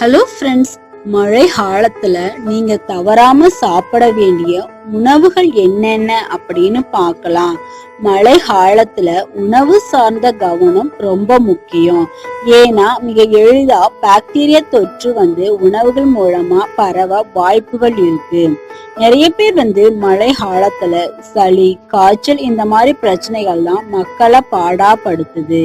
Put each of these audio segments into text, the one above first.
Hello friends மழை காலத்துல நீங்க தவறாம சாப்பிட வேண்டிய உணவுகள் என்னென்ன அப்படின்னு பார்க்கலாம். மழை காலத்துல உணவு சார்ந்த கவனம் ரொம்ப முக்கியம். ஏன்னா மிக எளிதா பாக்டீரியா தொற்று வந்து உணவுகள் மூலமா பரவ வாய்ப்புகள் இருக்கு. நிறைய பேர் வந்து மழை காலத்துல சளி காய்ச்சல் இந்த மாதிரி பிரச்சனைகள்லாம் மக்களை பாடாப்படுத்துது.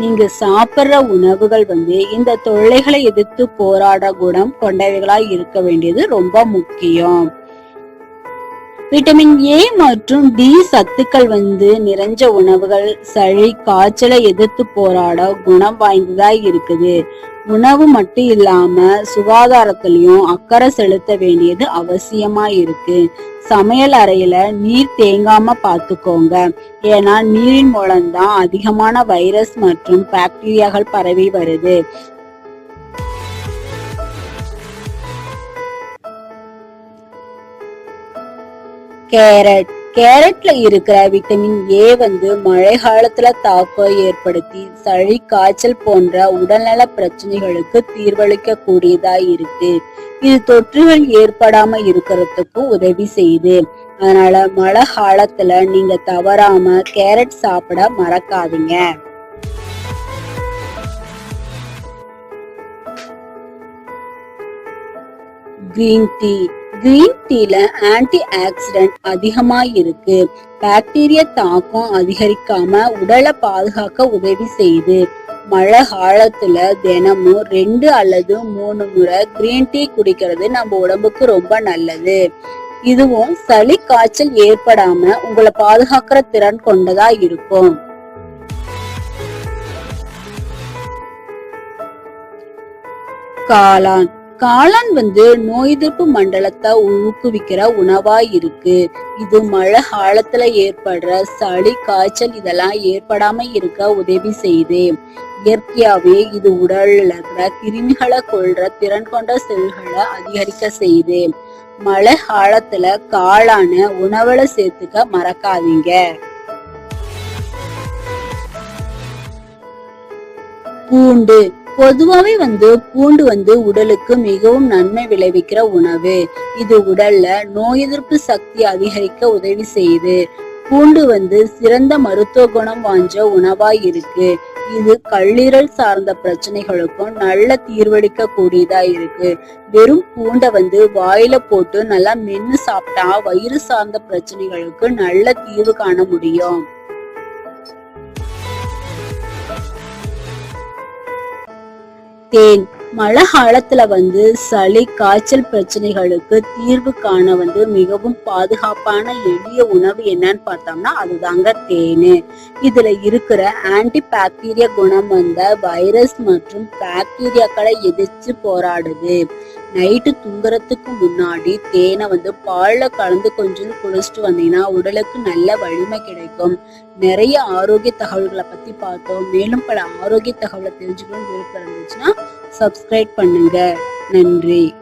நீங்க சாப்பிடுற உணவுகள் வந்து இந்த தொல்லைகளை எதிர்த்து போராட குணம் கொண்டவைகளா இருக்க வேண்டியது ரொம்ப முக்கியம். விட்டமின் ஏ மற்றும் டி சத்துக்கள் வந்து நிறைஞ்ச உணவுகள் சளி காய்ச்சலை எதிர்த்து போராட குணம் வாய்ந்ததா இருக்குது. உணவு மட்டும் இல்லாம சுகாதாரத்திலையும் அக்கறை செலுத்த வேண்டியது அவசியமா இருக்கு. சமையல் அறையில நீர் தேங்காம பாத்துக்கோங்க. ஏன்னா நீரின் மூலம்தான் அதிகமான வைரஸ் மற்றும் பாக்டீரியாக்கள் பரவி வருது. கேரட் கேரட்ல இருக்கிற விட்டமின் ஏ வந்து மழை காலத்துல தாக்கம் ஏற்படுத்தி சளி காய்ச்சல் போன்ற உடல்நல பிரச்சனைகளுக்கு தீர்வளிக்க கூடியதா இருக்கு. இது தொற்றுகள் ஏற்படாம இருக்கிறதுக்கு உதவி செய்யுது. அதனால மழை காலத்துல நீங்க தவறாம கேரட் சாப்பிட மறக்காதீங்க. கிரீன் டீ கிரீன் டீல ஆன்டி ஆக்சிடென்ட் அதிகமா இருக்கு பாக்டீரியா தாக்கம் அதிகரிக்காம உடலை பாதுகாக்க உதவி செய்யுது. மழை காலத்துல தினமும் ரெண்டு அல்லது மூணு முறை கிரீன் டீ குடிக்கிறது நம்ம உடம்புக்கு ரொம்ப நல்லது. இதுவும் சளி காய்ச்சல் ஏற்படாம உங்களை பாதுகாக்கிற திறன் கொண்டதா இருக்கும். காளான். காளான் வந்து நோய் எதிர்ப்பு மண்டலத்தை ஊக்குவிக்கிற உணவா இருக்கு. இது மழை காலத்துல ஏற்படுற சளி காய்ச்சல் இதெல்லாம் ஏற்படாம இருக்க உதவி செய்யுது. இயற்கையாவே இது உடல்ல இருக்கிற கிருமிகளை கொள்ற திறன் கொண்ட செல்களை அதிகரிக்க செய்யுது. மழை காலத்துல காளான உணவுல சேர்த்துக்க மறக்காதீங்க. பூண்டு பொதுவாவே வந்து பூண்டு வந்து உடலுக்கு மிகவும் நன்மை விளைவிக்கிற உணவு. இது உடல்ல நோய் எதிர்ப்பு சக்தி அதிகரிக்க உதவி செய்யுது. பூண்டு வந்து சிறந்த மருத்துவ குணம் வாஞ்ச உணவா இருக்கு. இது கல்லீரல் சார்ந்த பிரச்சனைகளுக்கும் நல்ல தீர்வளிக்க கூடியதா இருக்கு. வெறும் பூண்டை வந்து வாயில போட்டு நல்லா மென்னு சாப்பிட்டா வயிறு சார்ந்த பிரச்சனைகளுக்கு நல்ல தீர்வு காண முடியும். தேன் மழை காலத்துல வந்து சளி காய்ச்சல் பிரச்சனைகளுக்கு தீர்வு காண வந்து மிகவும் பாதுகாப்பான எளிய உணவு என்னன்னு பார்த்தோம்னா அதுதாங்க தேனு. இதுல இருக்கிற ஆன்டி பாக்டீரியா குணம் வந்த வைரஸ் மற்றும் பாக்டீரியாக்களை எதிர்த்து போராடுது. நைட்டு தூங்குறதுக்கு முன்னாடி தேனை வந்து பால்ல கலந்து கொஞ்சம் குளிச்சுட்டு வந்தீங்கன்னா உடலுக்கு நல்ல வலிமை கிடைக்கும். நிறைய ஆரோக்கிய தகவல்களை பத்தி பார்த்தோம். மேலும் பல ஆரோக்கிய தகவலை தெரிஞ்சுக்கணும்னு விருப்பம் இருந்துச்சுன்னா சப்ஸ்கிரைப் பண்ணுங்க. நன்றி.